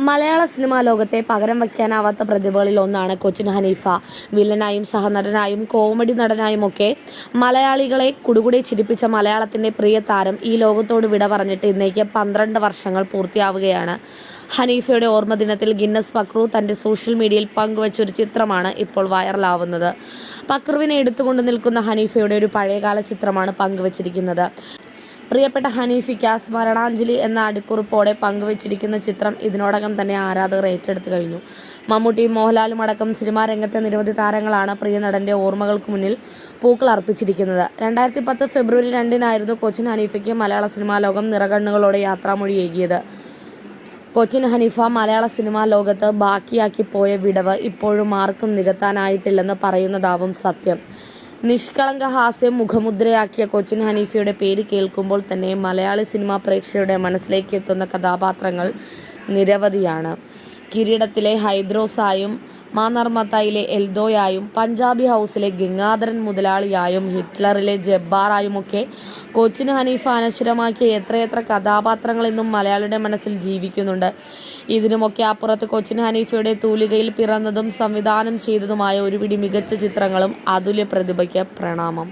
മലയാള cinema ലോകത്തെ പകരം വയ്ക്കാനാവാത്ത പ്രതിഭകളിൽ ഒന്നാണ് കൊച്ചിൻ ഹനീഫ. വില്ലനായും സഹനടനായും കോമഡി നടനായും ഒക്കെ മലയാളികളെ കുടുകുടി ചിരിപ്പിച്ച മലയാളത്തിന്റെ പ്രിയ താരം ഈ ലോകത്തോട് വിട പറഞ്ഞിട്ട് ഇന്നേക്ക് പന്ത്രണ്ട് വർഷങ്ങൾ പൂർത്തിയാവുകയാണ്. ഹനീഫയുടെ ഓർമ്മ ദിനത്തിൽ ഗിന്നസ് പക്രു തന്റെ സോഷ്യൽ മീഡിയയിൽ പങ്കുവച്ചൊരു ചിത്രമാണ് ഇപ്പോൾ വൈറലാവുന്നത്. പക്രുവിനെ എടുത്തുകൊണ്ട് നിൽക്കുന്ന ഹനീഫയുടെ ഒരു പഴയകാല ചിത്രമാണ് പങ്കുവച്ചിരിക്കുന്നത്. പ്രിയപ്പെട്ട ഹനീഫിക്ക സ്മരണാഞ്ജലി എന്ന അടിക്കുറിപ്പോടെ പങ്കുവച്ചിരിക്കുന്ന ചിത്രം ഇതിനോടകം തന്നെ ആരാധകർ ഏറ്റെടുത്തു കഴിഞ്ഞു. മമ്മൂട്ടിയും മോഹൻലാലും അടക്കം സിനിമാ രംഗത്തെ നിരവധി താരങ്ങളാണ് പ്രിയ നടന്റെ ഓർമ്മകൾക്ക് മുന്നിൽ പൂക്കൾ അർപ്പിച്ചിരിക്കുന്നത്. രണ്ടായിരത്തി പത്ത് ഫെബ്രുവരി രണ്ടിനായിരുന്നു കൊച്ചിൻ ഹനീഫയ്ക്ക് മലയാള സിനിമാ ലോകം നിറകണ്ണുകളോടെ യാത്രാമൊഴിയേകിയത് കൊച്ചിൻ ഹനീഫ മലയാള സിനിമാ ലോകത്ത് ബാക്കിയാക്കി പോയ വിടവ് ഇപ്പോഴും ആർക്കും നികത്താനായിട്ടില്ലെന്ന് പറയുന്നതാവും സത്യം. നിഷ്കളങ്ക ഹാസ്യം മുഖമുദ്രയാക്കിയ കൊച്ചിൻ ഹനീഫയുടെ പേര് കേൾക്കുമ്പോൾ തന്നെ മലയാളി സിനിമാ പ്രേക്ഷകരുടെ മനസ്സിലേക്ക് എത്തുന്ന കഥാപാത്രങ്ങൾ നിരവധിയാണ്. കിരീടത്തിലെ ഹൈദ്രോസായും മാനർമത്തയിലെ എൽദോയായും പഞ്ചാബി ഹൗസിലെ ഗംഗാധരൻ മുതലാളിയായും ഹിറ്റ്ലറിലെ ജബ്ബാറായുമൊക്കെ കൊച്ചിന് ഹനീഫ് അനശ്വരമാക്കിയ എത്രയെത്ര കഥാപാത്രങ്ങൾ ഇന്നും മലയാളിയുടെ മനസ്സിൽ ജീവിക്കുന്നുണ്ട്. ഇതിനുമൊക്കെ അപ്പുറത്ത് കൊച്ചിൻ ഹനീഫയുടെ തൂലികയിൽ പിറന്നതും സംവിധാനം ചെയ്തതുമായ ഒരുപിടി മികച്ച ചിത്രങ്ങളും അതുല്യ പ്രതിഭയ്ക്ക് പ്രണാമം.